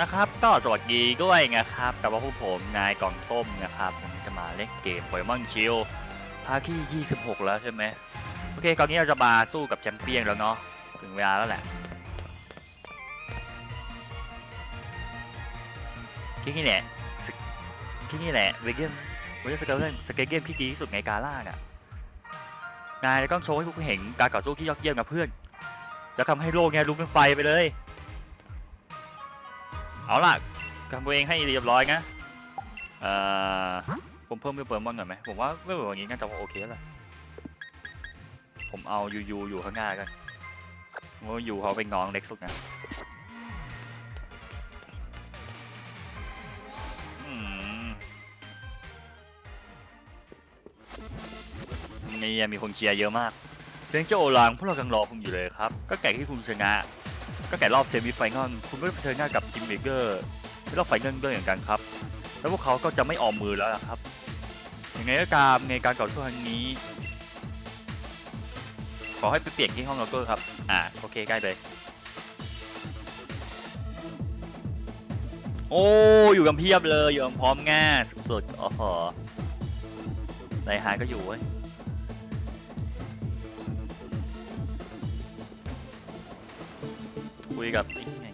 นะครับก็สวัสดีด้วยนะครับกับว่าพวกผมนายกล่องต้มนะครับผมจะมาเล่นเกมโปเกมอนชิลภาคที่ 26 แล้วใช่ไหมโอเคคราวนี้เราจะมาสู้กับแชมเปี้ยนแล้วเนาะถึงเวลาแล้วแหละที่นี่แหละที่นี่แหละเวเกมเวเกมสเกลเลนสเกลเกมที่ดีที่สุดในกาล่าน่ะนายต้องโชว์ให้พวกคุณเห็นการต่อสู้ที่ยอดเยี่ยมนะเพื่อน แล้วทำให้โลกเนี่ยลุกเป็นไฟไปเลย เอาล่ะทำตัวเองให้เรียบร้อยนะเอ่อผมเพิ่มเวลเปิร์มอนหน่อยไหมผมว่าเวลอย่างนี้น่าจะโอเคแล้วผมเอายูยูอยู่ข้างหน้ากันว่ายูเขาเป็นน้องเล็กสุดนะนี่ยังมีคนเชียร์เยอะมากเซนเจอร์โอลางพวกเรากำลังรอคุณอยู่เลยครับ ก็แก่ที่คุณชนะ ก็แก่รอบเซมิไฟนอลคุณก็เผชิญหน้ากับจิมเบเกอร์ในรอบไฟนอลด้วยเหมือนกันครับ แล้วพวกเขาก็จะไม่ออมมือแล้วครับยังไงก็ตามในการต่อสู้ครั้งนี้ ขอให้ไปเปลี่ยนที่ห้องล็อกเกอร์ครับ อ่าโอเคใกล้เลยโอ้อยู่กันเพียบเลยอยู่กันพร้อมง่าสุดๆอ๋อไดฮาร์ดก็อยู่เว้ย คุยกับอีกไง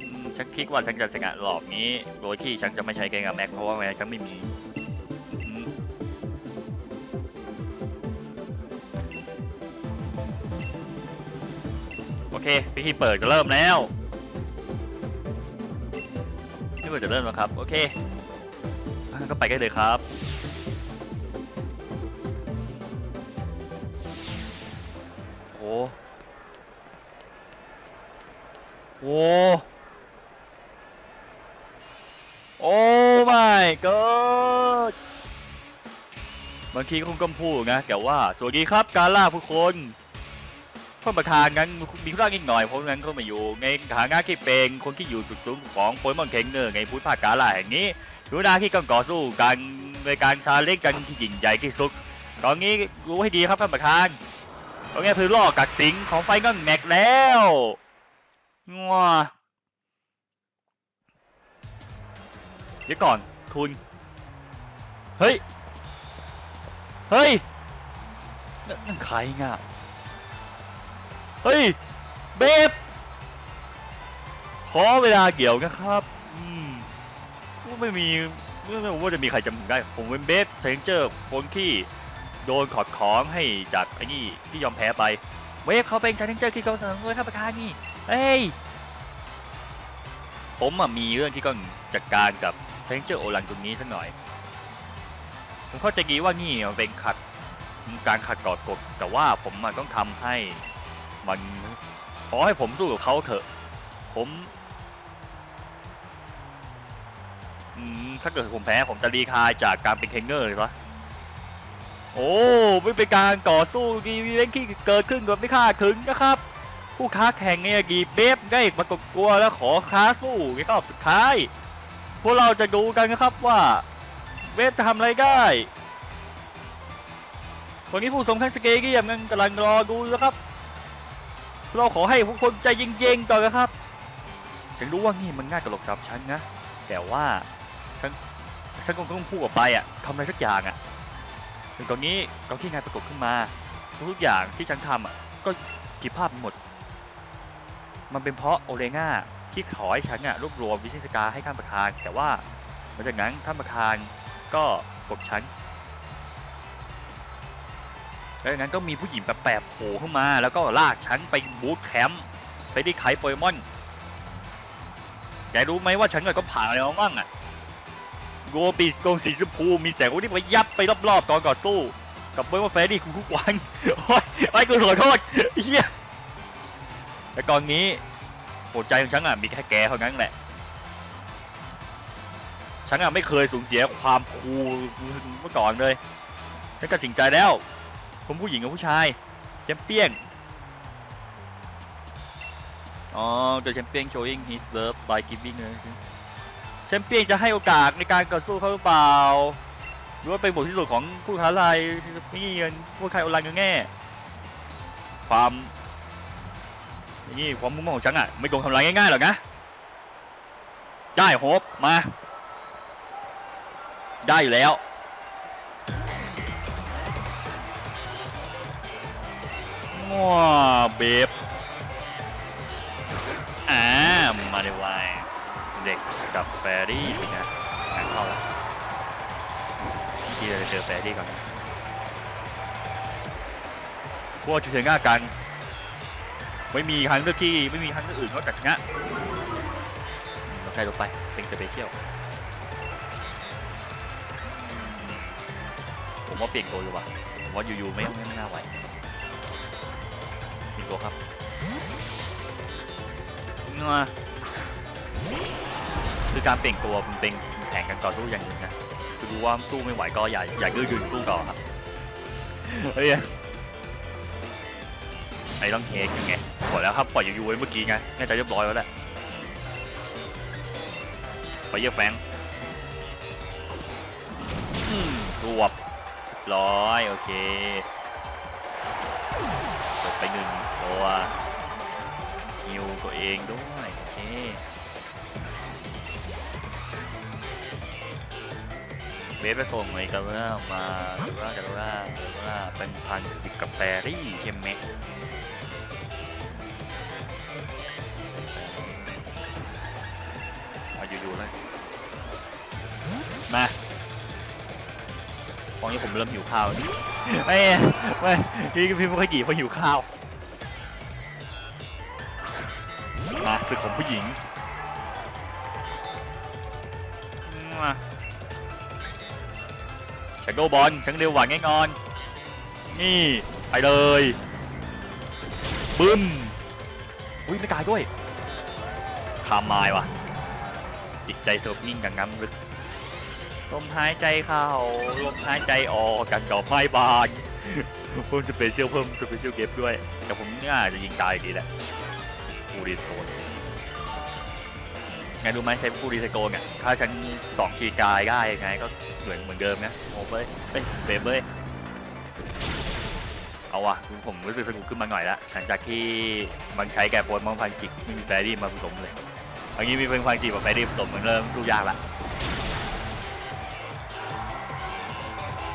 อืมฉันคิดว่าฉันจะชนะรอบนี้ โดยที่ฉันจะไม่ใช้เกงกับแม็กเพราะว่าแม็กฉันไม่มีอืมโอเคพิธีเปิดก็เริ่มแล้วพิธีเปิดจะเริ่มแล้วครับ โอเคงั้นก็ไปกันเลยครับ god บางทีก็คงกำพูนะแต่ว่าสวัสดีครับการล่าผู้คนท่านประธานงั้นมีธุระนิดหน่อยเพราะงั้นก็มาอยู่ในฐานะที่เป็นคนที่อยู่จุดสูงของโปเกมอนเคนเนอร์ในภูมิภาคกาล่าแห่งนี้รู้นาที่กำลังต่อสู้กันในการชาเลนกันที่ยิ่งใหญ่ที่สุดตอนนี้รู้ให้ดีครับท่านประธานตอนนี้คือล่อกัดสิงของไฟนอลแม็กแล้วงัวเดี๋ยวก่อน คุณเฮ้ย เฮ้ยนั่นนั่นใครง่ะเฮ้ย เบบขอเวลาเกี่ยวนะครับอืมก็ไม่มีไม่ไม่ว่าจะมีใครจำผมได้ ผมเป็นเบฟเซนเจอร์คนที่โดนขอดของให้จากไอ้นี่ที่ยอมแพ้ไป เวฟเขาเป็นเซนเจอร์ที่เขาเสนอเลยครับประธานนี่ เฮ้ย ผมอะมีเรื่องที่ต้องจัดการกับ เซนเจอร์โอรันตรงนี้สักหน่อย ผมเข้าใจดีว่านี่มันเป็นขัดการขัดกฎกฎแต่ว่าผมมันต้องทำให้มันขอให้ผมสู้กับเขาเถอะ ผมถ้าเกิดผมแพ้ผมจะรีคายจากการเป็นเทรนเนอร์เลยวะโอ้ไม่เป็นการต่อสู้กีวีเวนที่เกิดขึ้นกับไม่คาดถึงนะครับ ผู้ค้าแข่งเนี่ยกีเบฟได้มากดกลัวแล้วขอค้าสู้ในรอบสุดท้าย พวกเราจะดูกันนะครับว่าเวฟจะทำอะไรได้วันนี้ผู้สมทั้งสเกเกียมกันกำลังรอดูนะครับ เราขอให้พวกคนใจเย็นๆก่อนนะครับ ฉันรู้ว่านี่มันง่ายตลกสำหรับฉันนะ แต่ว่าฉันฉันคงต้องพูดออกไปอะทำอะไรสักอย่างอะถึงตอนนี้ตอนที่งานปรากฏขึ้นมา ทุกอย่างที่ฉันทำอะก็ผิดพลาดหมด มันเป็นเพราะโอเลง่า ที่ขอให้ฉันอะรวบรวมวิทยาการให้ท่านประธาน แต่ว่าหลังจากนั้นท่านประธานก็กดฉันแล้วจากนั้นก็มีผู้หญิงแปลกๆโผล่เข้ามา แล้วก็ลากฉันไปบูธแคมป์ไปได้ขายโปเกมอนแกรู้ไหมว่าฉันก็ผ่านอะไรมาบ้างอะโกปีโกงสีชมพูมีแสงที่ไปยับไปรอบๆตอนก่อนสู้กับเบอร์มาเฟรดี้คุณคุกวันโอ้ยไอ้กูขอโทษเฮียแต่ตอนนี้ หัวใจของฉันอะมีแค่แกเท่านั้นแหละฉันอะไม่เคยสูญเสียความคูลเมื่อก่อนเลยฉันตัดสินใจแล้วผมผู้หญิงกับผู้ชายแชมเปี้ยนอ๋อ the champion showing his love by giving เลยแชมเปี้ยนจะให้โอกาสในการต่อสู้เขาหรือเปล่าหรือว่าเป็นบทที่สุดของผู้ท้าทายนี่เงินผู้ใครออนไลน์กันแน่ความ นี่ความมุ่งมั่นของฉันอะไม่โดนทำลายง่ายๆหรอกนะ ได้โฮปมา ได้อยู่แล้วง้อเบฟอ่ามาในวายเด็กกับแฟรี่เป็นไงงานเข้าแล้วที่เราจะเจอแฟรี่ก่อนพวกเฉยๆง่ากัน ไม่มีทางเลือกที่ไม่มีทางเลือกอื่นนอกจากชนะเราใช้ลงไปเป็นสเปเชียลผมว่าเปลี่ยนตัวอยู่ว่ะผมว่าอยู่ๆไม่ไม่ไม่น่าไหวเปลี่ยนตัวครับนัวคือการเปลี่ยนตัวมันเป็นแผนการต่อสู้อย่างหนึ่งนะคือดูว่าสู้ไม่ไหวก็อย่าอย่ายืดยืนสู้ต่อครับเฮ้ย ไอ้ต้องเทคยังไงหมดแล้วครับปล่อยอยู่ๆไว้เมื่อกี้ไงน่าจะเรียบร้อยแล้วแหละไปเยี่ยแฟงรวบร้อยโอเคจบไปหนึ่งตัวฮิวตัวเองด้วยโอเคเบสไปส่งเลยกันว่ามาหรือว่ากันว่าหรือว่าเป็นพันจิกกับแฟรี่ใช่ไหม เริ่มหิวข้าวแล้วไม่ไม่พี่พี่ไม่ค่อยกี่เพราะหิวข้าวมาศึกของผู้หญิงมาแชโดบอลชังเร็วหวานง่ายงอน นี่ ไปเลยบึ้มอุ้ยไม่ตายด้วยคามไม้ว่ะจิตใจสงบนิ่งกับน้ำลึก ลมหายใจเข้าลมหายใจออกกันดอกไม้บานเพิ่มสเปเชียลเพิ่มสเปเชียลเก็บด้วยแต่ผมน่าจะยิงตายดีแหละกูรีโซนไงรู้ไหมใช้กูรีไซโกนอะถ้าฉันสองทีกายได้ยังไงก็เหมือนเหมือนเดิมนะโอ้เว้ยเอ้ยเบเบ้ยเอาว่ะผมรู้สึกสนุกขึ้นมาหน่อยละหลังจากที่มันใช้แกโพสมองพันจิกไม่มีแฟรี่มาผสมเลยอันนี้มีเป็นความจีบกับแฟรี่ผสมมันเริ่มสู้ยากละ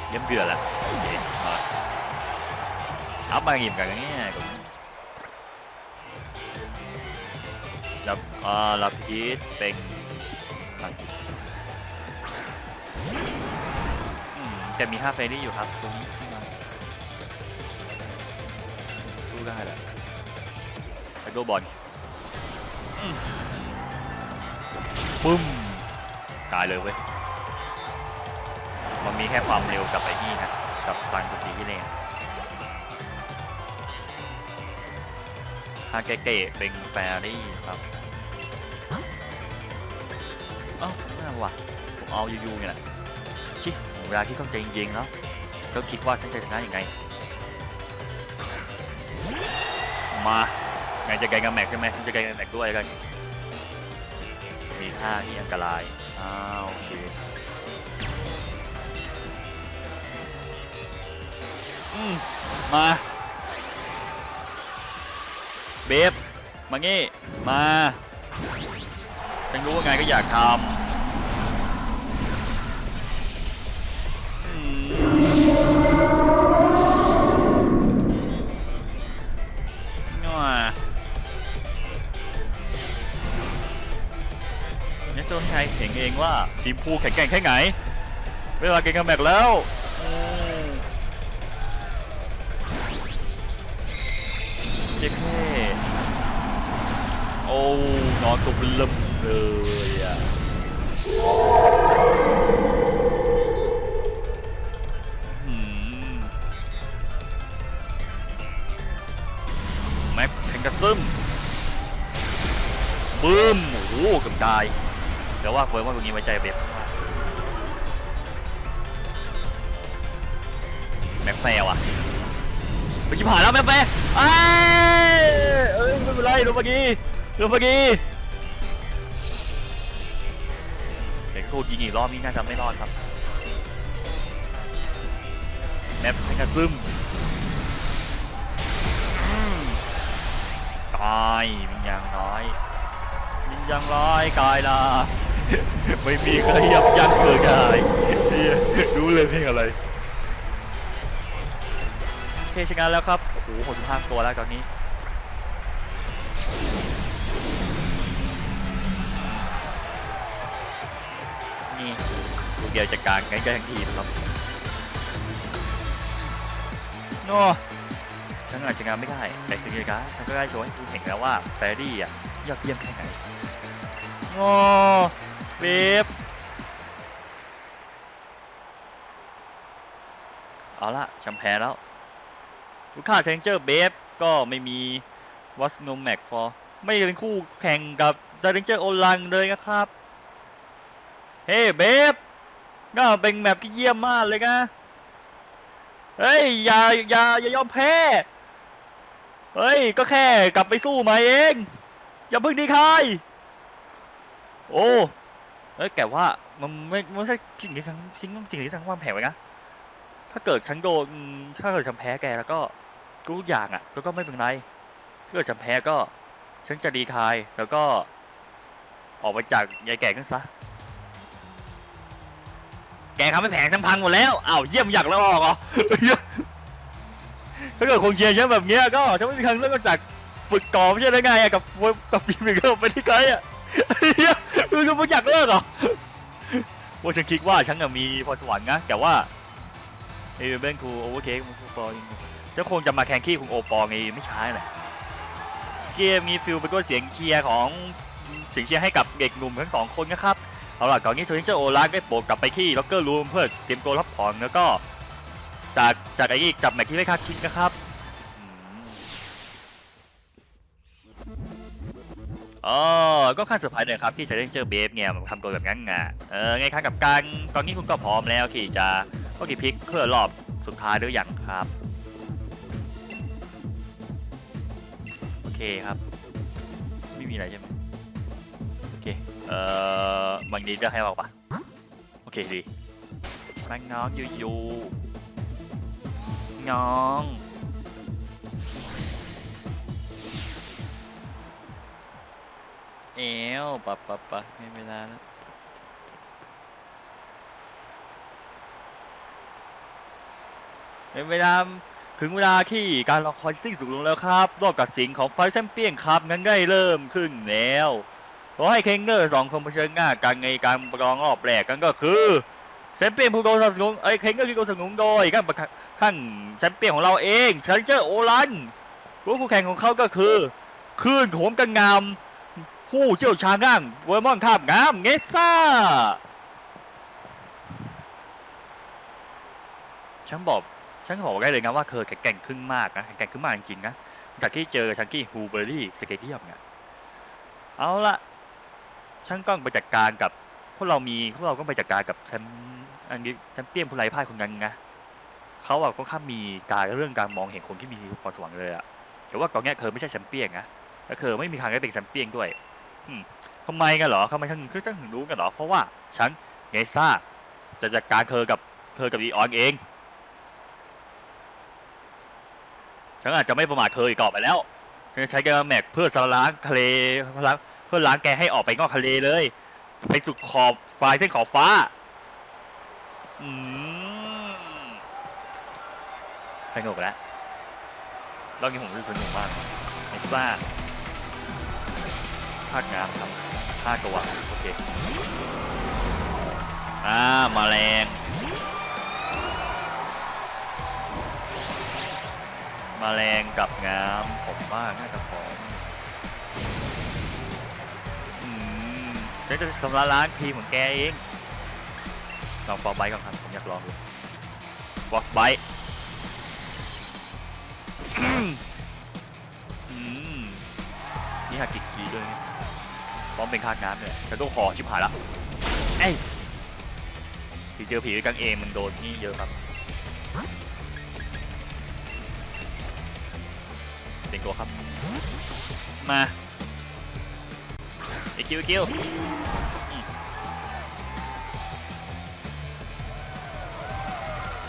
เงี้ยผมรับอ่ารับพีทเป็นจิอืมแต่มีห้าเฟรนี่อยู่ครับตรงนี้ขึ้นมาสู้ได้แหละไปโดบอลปึ้ม ตายเลยเว้ย มันมีแค่ความเร็วกับไอ้นี่นะกับตังสตีที่เล่นฮาเกเกะเป็นแฟรี่ครับเอ้าน่าว่ะผมเอายูยูเนี่ยแหละชิเวลาที่ต้องใจเย็นๆแล้วก็คิดว่าฉันจะชนะยังไง มาไงจะไกลกับแม็กใช่ไหมฉันจะไกลกับแม็กด้วยกันมีท่าที่อันตรายอ้าวโอเค มา เบฟ มางี้ มาฉันรู้ว่าไงก็อยากทำอืมนัวเนี่ยโจนชัยเห็นเองว่าทีมพูแข็งแกร่งแค่ไหน เวลาเก่งกับแม็กแล้ว อนตัวเบลมเลยอะแม็กแข่งกระซึมบึ้มโอ้โหเกือบตายแต่ว่าเฟิร์มว่าตรงนี้ไว้ใจเบ็ดแม็กแฟร์ว่ะไปชิบหายแล้วแม็กแฟร์เอ้ยเอ้ยไม่เป็นไรโดนเมื่อกี้โดนเมื่อกี้ เด็กโคตรยิงอีกรอบนี้น่าจะไม่รอดครับแม็กให้กระซึมอืมตายมีอย่างน้อยยิงยังร้อยกายละไม่มีใครยับยั้งเกิดได้เหี้ยรู้เลยเพลงอะไรโอเคชนะแล้วครับ โอ้โห65ตัวแล้วตอนนี้ นี่ลูกเดียวจัดการงั้นก็ทั้งทีมครับโน่ฉันอาจจะงานไม่ได้ แต่ถึงยังไงฉันก็ได้โชว์ให้คุณเห็นแล้วว่าแฟรี่อะยอดเยี่ยมแค่ไหนโง่เบบเอาละฉันแพ้แล้วลูกค้าเชนเจอร์เบฟก็ไม่มีวัสโนแม็กฟอร์ไม่เป็นคู่แข่งกับเชนเจอร์โอลังเลยนะครับ เฮ้เบฟก็เป็นแมปที่เยี่ยมมากเลยนะ เฮ้ย อย่าอย่าอย่ายอมแพ้ เฮ้ย ก็แค่กลับไปสู้มาเอง อย่าเพิ่งดีใคร โอ้เอ้ยแต่ว่ามันไม่ไม่ใช่สิ่งที่ทั้งสิ่งสิ่งที่ทั้งวางแผนไว้นะ ถ้าเกิดฉันโดนถ้าเกิดฉันแพ้แกแล้วก็ทุกอย่างอะแล้วก็ไม่เป็นไรถ้าเกิดฉันแพ้ก็ ฉันจะดีคายแล้วก็ ออกไปจากยายแก่กันซะ แกทำให้แผงฉันพังหมดแล้วอ้าวเยี่ยมอยากแล้วออกเหรอถ้าเกิดคงเชียร์ฉันแบบเนี้ยก็ฉันไม่มีทางเลือกนอกจากฝึกก่อไม่ใช่ได้ไงกับกับปีมิเกิลไปที่ไกลอะเฮียคือคือไม่อยากเลิกเหรอว่าฉันคิดว่าฉันมีพรสวรรค์นะแต่ว่าเอเบนคูโอเวอร์เคกมันคูปอลฉันคงจะมาแข่งขี้ของโอปอลไงไม่ใช่แหละเกมมีฟิลเป็นตัวเสียงเชียร์ของเสียงเชียร์ให้กับเด็กหนุ่มทั้งสองคนนะครับ เอาล่ะก่อนนี้โซนิเจอร์โอลาได้โปรกลับไปที่ล็อกเกอร์รูมเพื่อเตรียมตัวรับของแล้วก็จากจากไอ้นี่จับแมตช์ที่ไม่คาดคิดนะครับอ๋อก็ค่าเซอร์ไพรส์เลยครับที่จะได้เจอเบฟเนี่ยมันทำตัวแบบงั้นไงเออไงครับกับการตอนนี้คุณก็พร้อมแล้วที่จะก็กี่พลิกเพื่อรอบสุดท้ายหรือยังครับ โอเคครับ ไม่มีอะไรใช่ไหม เคเอ่อบางทีเลือกให้ออกปะโอเคดีแมงน้องยูยูน้องเอวปะปะปะไม่เวลาแล้วเป็นเวลาถึงเวลาที่การรอคอยสิ้นสุดลงแล้วครับ รอบตัดสินของไฟแชมเปี้ยนครับ งั้นได้เริ่มขึ้นแล้ว ขอให้เคงเกอร์สองคนเผชิญหน้ากันในการประลองรอบแรกกันก็คือแชมเปี้ยนผู้โดนสนับสนุนไอ้เคงเกอร์ที่โดนสนับสนุนโดยข้าระข้างแชมเปี้ยนของเราเองเชนเจอร์โอลันผู้คู่แข่งของเขาก็คือคืนโหมกันงามผู้เชี่ยวชาญด้านเวอร์มอนคาบงามเงซ่าฉันบอกฉันขอบอกได้เลยนะว่าเธอแข็งแกร่งขึ้นมากนะแข็งแกร่งขึ้นมากจริงๆนะจากที่เจอชังกี้ฮูเบอรี่สเกเดียมเนี่ยเอาละ ช่างกล้องไปจัดการกับพวกเรามีพวกเราก็ไปจัดการกับแชมป์อันนี้แชมเปี้ยนผู้ไร้พ่ายคนนั้นไงเขาอะค่อนข้างมีการเรื่องการมองเห็นคนที่มีพรสวรรค์เลยอะแต่ว่าตอนเนี้ยเธอไม่ใช่แชมเปี้ยนนะและเธอไม่มีทางได้เป็นแชมเปี้ยนด้วยทำไมกันเหรอทำไมฉันถึงถึงรู้กันเหรอ เพราะว่าฉันเงซ่าจะจัดการเธอกับเธอกับอีออนเอง ฉันอาจจะไม่ประมาทเธออีกต่อไปแล้ว ฉันจะใช้แกแม็กเพื่อสลางทะเลสลาง เพื่อล้างแกให้ออกไปนอกทะเลเลย ไปสุดขอบปลาเส้นขอบฟ้า อืมสนุกแล้วรอบนี้ผมรู้สึกสนุกมากเอ็กซ์ซ่าภาคงามครับภาคกระวังโอเคอ่ามาแรงมาแรงกับงามผมว่าน่าจะพอ ฉันจะสำระล้างทีมของแกเองลองฟอกไบก่อนครับ ผมอยากลองดูฟอกไบนี่ฮากิกีด้วยนี่พร้อมเป็นคาดน้ำเนี่ยแต่ตัวคอชิบหายละเอ้ยผีเจอผีด้วยกังเองมันโดนนี่เยอะครับเป็นตัวครับ มาไอคิวไอคิว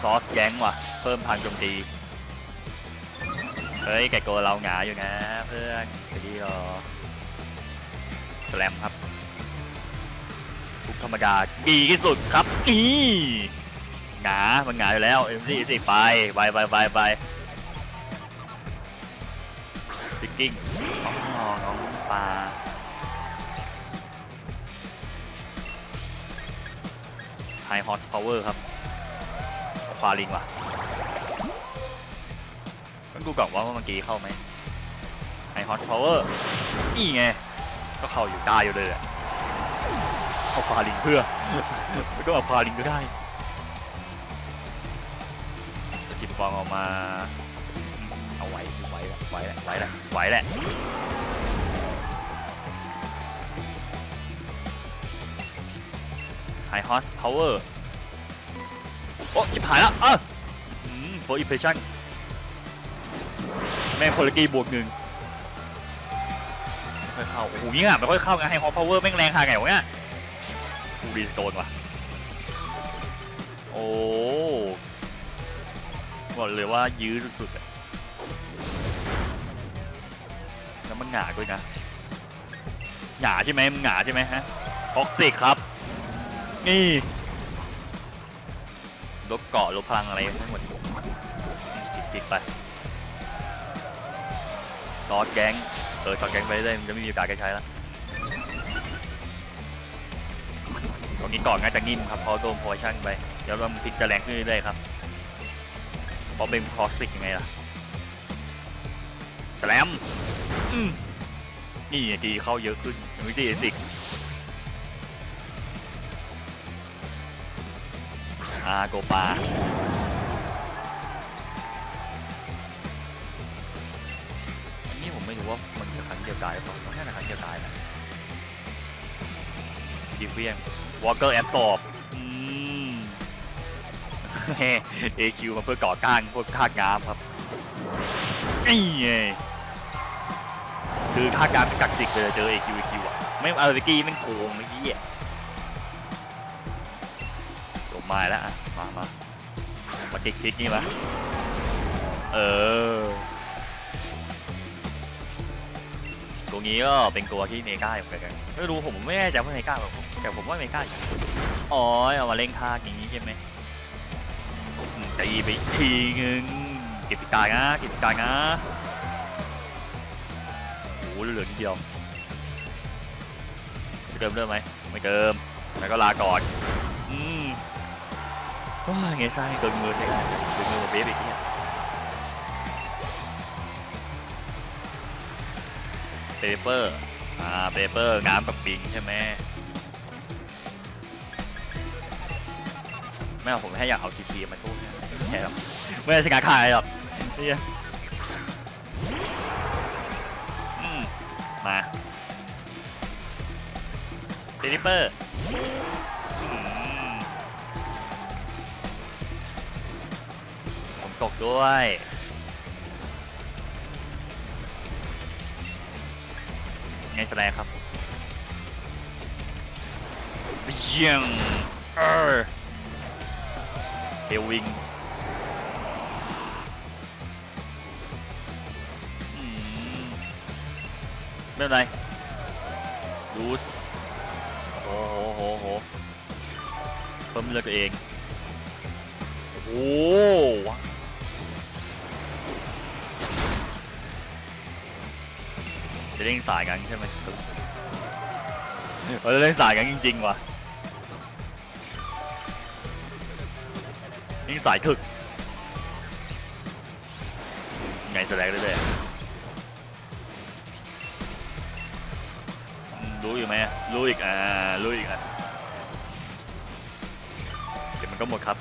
ซอสแย้งว่ะ เพิ่มพันโจมตี เฮ้ยแกโกเราหงาอยู่นะ เพื่อนจะดีรอแสลมครับทุกธรรมดาดีที่สุดครับอีหงา มันหงาอยู่แล้วเอ็มซีสิไปไปไปไปไปสติ๊กกิ้งอ๋อน้องปลาไฮฮอตพาวเวอร์ครับ ควาลิงว่ะมันดูกล่อนว่าเมื่อกี้เข้าไหมไฮฮอตพาวเวอร์นี่ไง ก็เข้าอยู่ได้อยู่เลยอะเอาฟาลิงเพื่อม่ต้องเอาฟาลิงก็ได้จะจิบฟองออกมาเอาไว้ไว้ละไว้แหละไว้แหละไว้แหละไฮฮอสพาวเวอร์ โอ้จิบหายแล้วอะโฟอิเพชั่นแม่งพลกีบวกหนึ่งไม่ค่อยเข้าโอ้โหยิงอะไม่ค่อยเข้าไงให้ฮอปพาวเวอร์แม่งแรงขนาดไหนวะเนี่ยกูรีสโตนว่ะโอ้บอกเลยว่ายื้อสุดๆอะแล้วมันหงาด้วยนะหงาใช่ไหมมันหงาใช่ไหมฮะท็อกซิกครับ นี่ ลดเกาะลดพลังอะไรทั้งหมดติดๆไปซอสแก๊งเออสอดแกงไปเรื่อยมันจะไม่มีโอกาสได้ใช้แล้วตรงนี้ก่อนง่ายจะงิ่มครับเพราะโดนโพชั่นไปเดี๋ยวมันพลิกจะแรงขึ้นเรื่อยๆครับเพราะเป็นคอสติกยังไงล่ะแสลมนี่ดีเข้าเยอะขึ้นยังไม่ดีสิก อาโกปาอันนี้ผมไม่รู้ว่ามันจะครั้งเดียวตายหรือเปล่าแค่าจะครั้งเดียวตายนะดิเวียนวอลเกอร์แอบตอบอืมเอคิวมาเพื่อก่อก้างพวกคาดงามครับนี่ไงคือคาดงามเป็นกักสิกเลยเจอเอคิวเอคิวอะไม่เอาตะกี้มันโกงเมื่อกี้อะ มาแล้วอะมามามาคลิกคลิกนี่มาเออตัวนี้ก็เป็นตัวที่เนก้าเหมือนกันไม่รู้ผมไม่แน่ใจว่าเนก้าแบบแต่ผมว่าเนก้าอ๋อเอามาเล่งท่าอย่างนี้ใช่ไหมตีไปอีกทีนึงเก็บปีกายนะเก็บปีกายนะโอ้โหเหลือนิดเดียวเติมเริ่มไหมไม่เติมแล้วก็ลาก่อน ว้าเงี้ยซ่าเกินเงินเลยอะเกินเงินกว่าเบฟอีกเนี่ยเปเปอร์อ่าเปเปอร์น้ำกับปิงใช่ไหมไม่เอาผมแค่อยากเอาทีชีมาทูนะแค่หรอกไม่ได้สิงาขายหรอกเนี่ยมาเปเปอร์ ผมตกด้วยไงแสดงครับเยี่ยงเออเดวิงไม่เป็นไรดูโอ้โหโหโหเพิ่มเลือดตัวเอง โอ้ จะเล่นสายกันใช่ไหมเราจะเล่นสายกันจริงๆว่ะเล่นสายถึกไงแสดงเรื่อยๆรู้อยู่ไหมรู้อีกอ่ารู้อีกอะเดี๋ยวมันก็หมดครับ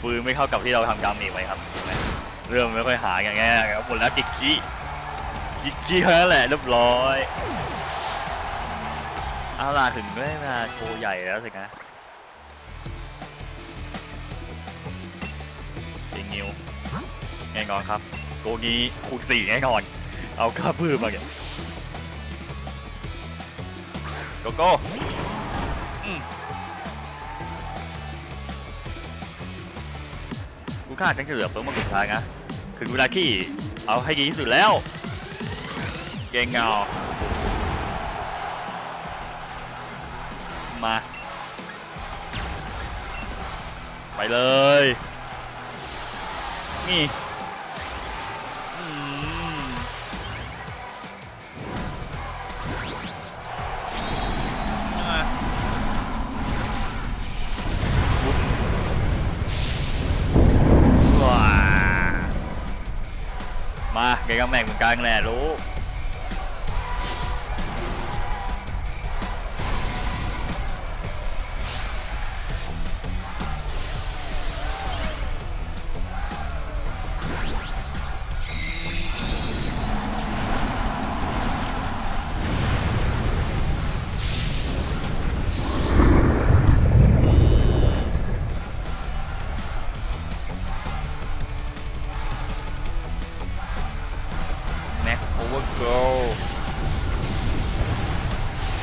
ฟืนไม่เข้ากับที่เราทำดาเมจไว้ครับ เริ่มไม่ค่อยหาอย่างเงี้ยครับหมดแล้วกิกกี้กิกกี้แค่นั้นแหละเรียบร้อยเอาล่ะถึงได้มาโชว์ใหญ่แล้วสินะจงนิวแน่นอนครับโกงี้คูณสี่แน่นอน เอาข้าพืชมาเนี่ยโกโก้กูคาดจังจะเหลือเพิ่มมาสุดท้ายนะ คือเวลาที่เอาให้ดีที่สุดแล้ว เกงเงา มา ไปเลย นี่ กมกำแม่งเหมือนกันแหละรู้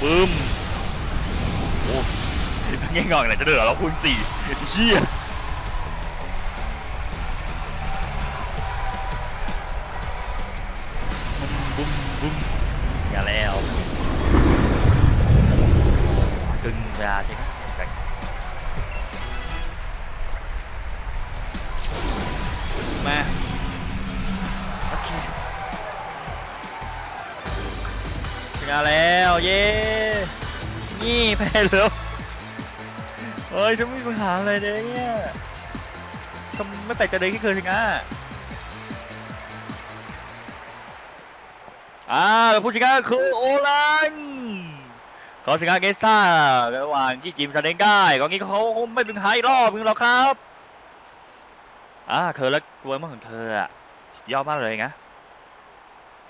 ปึ้ม โอ้ยทั้งแง่งอนไหนจะเดือดเราคูณสี่เชี่ย แพ้แล้วเฮ้ยฉันไม่มีปัญหาอะไรเลยเนี่ยทำไม่แปลกใจเลยที่เคยถึงอะอ่าผู้ชนะคือโอลันเขาชนะเกซ่าระหว่างที่จิมซาเดงได้กองนี้เขาไม่เป็นหายรอบนึงหรอกครับอ่าเธอและกวนมากของเธออะยอดมากเลยนะ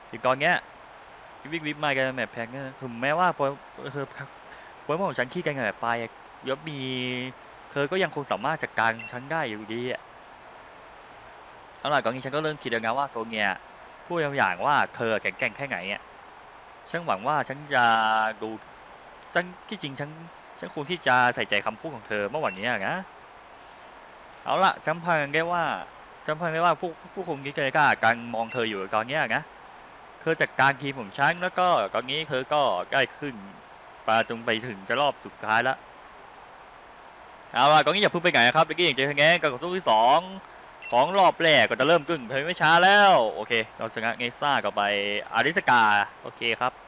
ถึงตอนเนี้ยวิกวิปมากันแบบแพงเนอร์ถึงแม้ว่าโปรเธอ โปรโมของฉันขี้กันแบบไปอะยศมีเธอก็ยังคงสามารถจัดการฉันได้อยู่ดีอะเอาล่ะก่อนนี้ฉันก็เริ่มคิดแล้วนะว่าโซเนียพูดอย่างว่าเธอแข็งแกร่งแค่ไหนอะฉันหวังว่าฉันจะดูฉันที่จริงฉันฉันควรที่จะใส่ใจคำพูดของเธอเมื่อวันนี้นะเอาล่ะจำพังได้ว่าจำพังได้ว่าผู้ผู้คงนี้เกล้าการมองเธออยู่ตอนนี้นะเธอจัดการทีมของฉันแล้วก็ตอนนี้เธอก็ใกล้ขึ้น ปาจงไปถึงจะรอบสุดท้ายแล้วเอาล่ะกอนนี้อย่าพึ่งไปไหนนะครับเมื่อกี้อย่างเจอแง่กับกที่สองของรอบแรกก็จะเริ่มกึ่งเพลไม่ช้าแล้ว โอเค เราชนะเงซ่ากับไปอาริสกา โอเคครับ